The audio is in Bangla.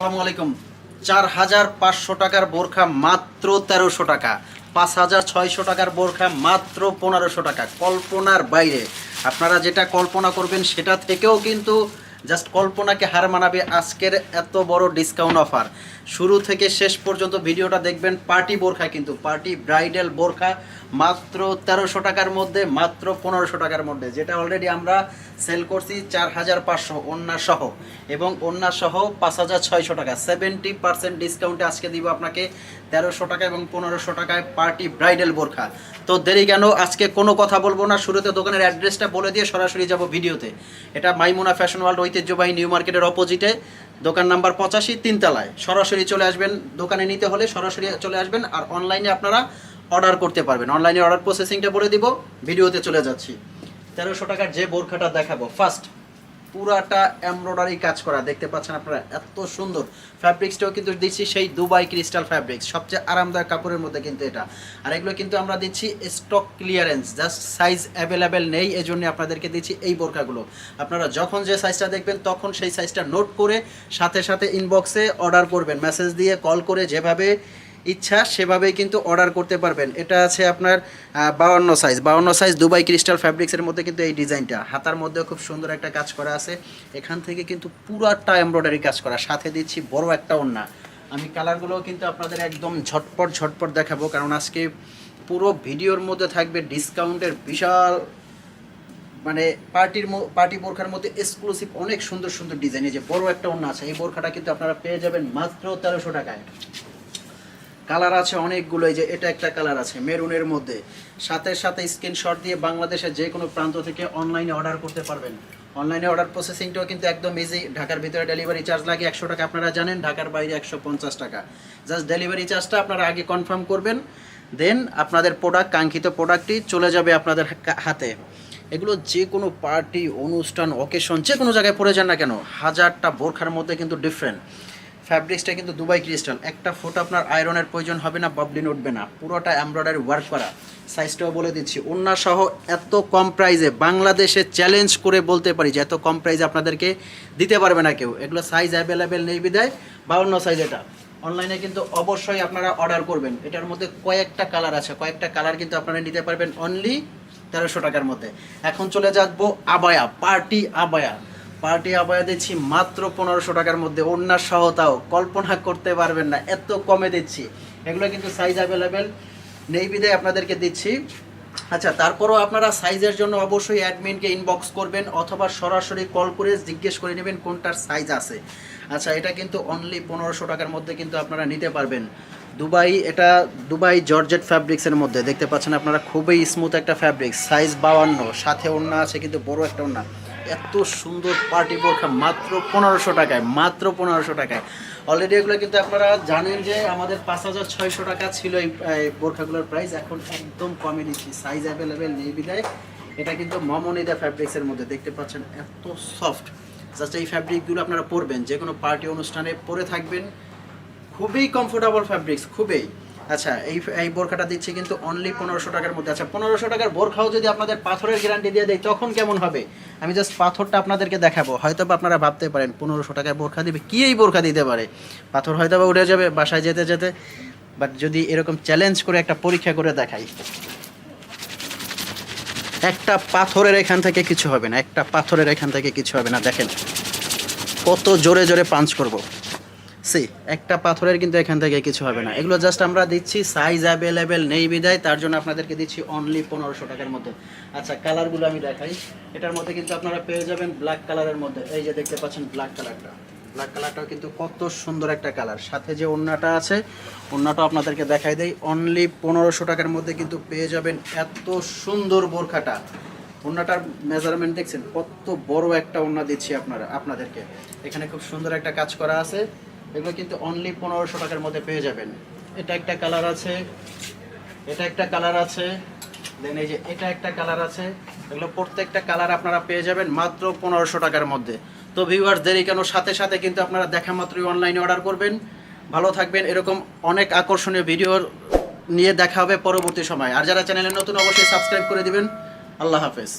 আসসালামু চার হাজার পাঁচশো টাকার বোরখা মাত্র তেরোশো টাকা। পাঁচ হাজার ছয়শো টাকার বোরখা মাত্র পনেরোশো টাকা। কল্পনার বাইরে। আপনারা যেটা কল্পনা করবেন সেটা থেকেও কিন্তু জাস্ট কল্পনাকে হার মানাবে আজকের এত বড় ডিসকাউন্ট অফার শুরু থেকে শেষ পর্যন্ত ভিডিওটা দেখবেন। পার্টি বোরখা কিন্তু, পার্টি ব্রাইডাল বোরখা, মাত্র তেরোশো টাকার মধ্যে, মাত্র পনেরোশো টাকার মধ্যে, যেটা অলরেডি আমরা সেল করছি চার হাজার পাঁচশো অন্যা সহ। এবং সহ পাঁচ হাজার ছয়শো টাকা সেভেন্টি পার্সেন্ট ডিসকাউন্টে আজকে দিব আপনাকে তেরোশো টাকা এবং পনেরোশো টাকায় পার্টি ব্রাইডাল বোরখা। তো দেরি কেন, আজকে কোনো কথা বলব না, শুরুতে দোকানের অ্যাড্রেসটা বলে দিয়ে সরাসরি যাব ভিডিওতে। এটা মাইমুনা ফ্যাশন ওয়ার্ল্ড ঐতিহ্যবাহী নিউ মার্কেটের অপোজিটে দোকান নাম্বার পঁচাশি, তিনতলায়। সরাসরি চলে আসবেন। দোকানে নিতে হলে সরাসরি চলে আসবেন আর অনলাইনে আপনারা অর্ডার করতে পারবেন। অনলাইনে অর্ডার প্রসেসিংটা বলে দিব, ভিডিওতে চলে যাচ্ছি। তেরোশো টাকার যে বোরখাটা দেখাবো ফার্স্ট পুরাটা এমব্রয়ডারি কাজ করা, দেখতে পাচ্ছেন আপনারা এত সুন্দর। ফ্যাব্রিক্সটাও কিন্তু দিচ্ছি সেই দুবাই ক্রিস্টাল ফ্যাব্রিক্স সবচেয়ে আরামদায়ক কাপড়ের মধ্যে কিন্তু এটা। আর এগুলো কিন্তু আমরা দিচ্ছি stock clearance just size available নেই, এজন্য আপনাদেরকে দিচ্ছি এই বোরকাগুলো। আপনারা যখন যে সাইজটা দেখবেন, তখন সেই সাইজটা নোট করে সাথে সাথে ইনবক্সে অর্ডার করবেন। মেসেজ দিয়ে কল করে যেভাবে ইচ্ছা, সেভাবেই কিন্তু অর্ডার করতে পারবেন। এটা আছে আপনার বাউন্ন সাইজ বাউন্ন সাইজ দুবাই ক্রিস্টাল ফ্যাব্রিক্সের মধ্যে কিন্তু এই ডিজাইনটা। হাতার মধ্যে খুব সুন্দর একটা কাজ করা আছে। এখান থেকে কিন্তু পুরাটা এমব্রয়ডারি কাজ করা। সাথে দিচ্ছি বড় একটা ওড়না। আমি কালারগুলোও কিন্তু আপনাদের একদম ঝটপট ঝটপট দেখাবো। কারণ আজকে পুরো ভিডিওর মধ্যে থাকবে ডিসকাউন্টের বিশাল মানে পার্টির পার্টি বোরখার মধ্যে এক্সক্লুসিভ অনেক সুন্দর সুন্দর ডিজাইন এই যে বড় একটা ওড়না আছে, এই বোরখাটা কিন্তু আপনারা পেয়ে যাবেন মাত্র তেরোশো টাকায়। কালার আছে অনেকগুলো, এই যে এটা একটা কালার আছে মেরুনের মধ্যে। সাথে সাথে স্ক্রিনশট দিয়ে বাংলাদেশের যে কোনো প্রান্ত থেকে অনলাইনে অর্ডার করতে পারবেন। অনলাইনে অর্ডার প্রসেসিংটাও কিন্তু একদম ইজি ঢাকার ভিতরে ডেলিভারি চার্জ লাগে একশো টাকা, আপনারা জানেন, ঢাকার বাইরে একশো পঞ্চাশ টাকা। জাস্ট ডেলিভারি চার্জটা আপনারা আগে কনফার্ম করবেন দেন আপনাদের প্রোডাক্ট কাঙ্ক্ষিত প্রোডাক্টটি চলে যাবে আপনাদের হাতে। এগুলো যে কোনো পার্টি অনুষ্ঠান অকেশন যে কোনো জায়গায় পড়ে যান না কেন, হাজারটা বোরখার মধ্যে কিন্তু ডিফারেন্ট ফ্যাব্রিক্সটা কিন্তু দুবাই ক্রিস্টাল একটা ফোটো আপনার আয়রনের প্রয়োজন হবে না বাবলিন উঠবে না। পুরোটা এমব্রয়ডারি ওয়ার্ক করা। সাইজটাও বলে দিচ্ছি। অন্য সহ এত কম প্রাইজে বাংলাদেশে চ্যালেঞ্জ করে বলতে পারি যে এত কম প্রাইজে আপনাদেরকে দিতে পারবে না কেউ। এগুলো সাইজ অ্যাভেলেবেল নেই বিদায় বাউন্ন সাইজ এটা। অনলাইনে কিন্তু অবশ্যই আপনারা অর্ডার করবেন। এটার মধ্যে কয়েকটা কালার আছে। কয়েকটা কালার কিন্তু আপনারা নিতে পারবেন অনলি তেরোশো টাকার মধ্যে। এখন চলে যাব আবায়া পার্টি আবায়া। পার্টি আবায়া দিচ্ছি মাত্র পনেরোশো টাকার মধ্যে। অন্যার সহতাও, কল্পনা করতে পারবেন না, এত কমে দিচ্ছি। এগুলো কিন্তু সাইজ অ্যাভেলেবেল নেই বিদায় আপনাদেরকে দিচ্ছি। আচ্ছা তারপরও আপনারা সাইজের জন্য অবশ্যই অ্যাডমিনকে ইনবক্স করবেন, অথবা সরাসরি কল করে জিজ্ঞেস করে নেবেন কোনটার সাইজ আছে। আচ্ছা এটা কিন্তু অনলি পনেরোশো টাকার মধ্যে কিন্তু আপনারা নিতে পারবেন। দুবাই, এটা দুবাই জর্জেট ফ্যাব্রিক্সের মধ্যে। দেখতে পাচ্ছেন আপনারা, খুবই স্মুথ একটা ফ্যাব্রিক্স সাইজ বাউান্ন, সাথে ওড়না আছে, কিন্তু বড় একটা ওড়না। এত সুন্দর পার্টি বোরখা মাত্র পনেরোশো টাকায়, মাত্র পনেরোশো টাকায়। অলরেডি এগুলো কিন্তু আপনারা জানেন যে আমাদের পাঁচ হাজার ছয়শো টাকা ছিল এই বোরখাগুলোর প্রাইস এখন একদম কমে দিচ্ছি। সাইজ অ্যাভেলেবেল নেই বিদায় এটা কিন্তু মমনিদা ফ্যাব্রিক্সের মধ্যে, দেখতে পাচ্ছেন এত সফট জাস্ট এই ফ্যাব্রিকগুলো আপনারা পরবেন যে কোনো পার্টি অনুষ্ঠানে পরে থাকবেন। খুবই কমফোর্টেবল ফ্যাব্রিক্স খুবই। আচ্ছা এই এই বোরখাটা দিচ্ছি কিন্তু অনলি পনেরোশো টাকার মধ্যে। আচ্ছা পনেরোশো টাকার বোরখাও যদি আপনাদের পাথরের গ্যারান্টি দিয়ে দেয়, তখন কেমন হবে? আমি জাস্ট পাথরটা আপনাদেরকে দেখাবো। হয়তো বা আপনারা ভাবতে পারেন, পনেরোশো টাকায় বোরখা দিবে? কি এই বোরখা দিতে পারে? পাথর হয়তো বা উঠে যাবে, বাসায় যেতে যেতে। বাট যদি এরকম চ্যালেঞ্জ করে একটা পরীক্ষা করে দেখাই, একটা পাথরের এখান থেকে কিছু হবে না, একটা পাথরের এখান থেকে কিছু হবে না। দেখেন, কত জোরে জোরে পাঞ্চ করব। সি, একটা পাথরের কিন্তু এখান থেকে কিছু হবে না। এগুলো জাস্ট আমরা দিচ্ছি সাইজ অ্যাভেলেবেল নেই বিদায় তার জন্য আপনাদেরকে দিচ্ছি অনলি পনেরোশো টাকার মধ্যে। আচ্ছা কালারগুলো আমি দেখাই। এটার মধ্যে কিন্তু আপনারা পেয়ে যাবেন ব্ল্যাক কালারের মধ্যে। এই যে দেখতে পাচ্ছেন ব্ল্যাক কালারটা ব্ল্যাক কালারটাও কিন্তু কত সুন্দর একটা কালার সাথে যে ওড়নাটা আছে, ওড়নাটা আপনাদেরকে দেখাই দেই। অনলি পনেরোশো টাকার মধ্যে কিন্তু পেয়ে যাবেন এত সুন্দর বোরখাটা। ওড়নাটার মেজারমেন্ট দেখছেন? কত বড় একটা ওড়না দিচ্ছি আপনারা আপনাদেরকে। এখানে খুব সুন্দর একটা কাজ করা আছে। এগুলো কিন্তু অনলি পনেরোশো টাকার মধ্যে পেয়ে যাবেন। এটা একটা কালার আছে, এটা একটা কালার আছে দেন এই যে এটা একটা কালার আছে, এগুলো প্রত্যেকটা কালার আপনারা পেয়ে যাবেন মাত্র পনেরোশো টাকার মধ্যে। তো ভিউয়ার্স দেরি কেন? সাথে সাথে কিন্তু আপনারা দেখা মাত্রই অনলাইনে অর্ডার করবেন। ভালো থাকবেন, এরকম অনেক আকর্ষণীয় ভিডিও নিয়ে দেখা হবে পরবর্তী সময়। আর যারা চ্যানেলে নতুন, অবশ্যই সাবস্ক্রাইব করে দিবেন। আল্লাহ হাফেজ।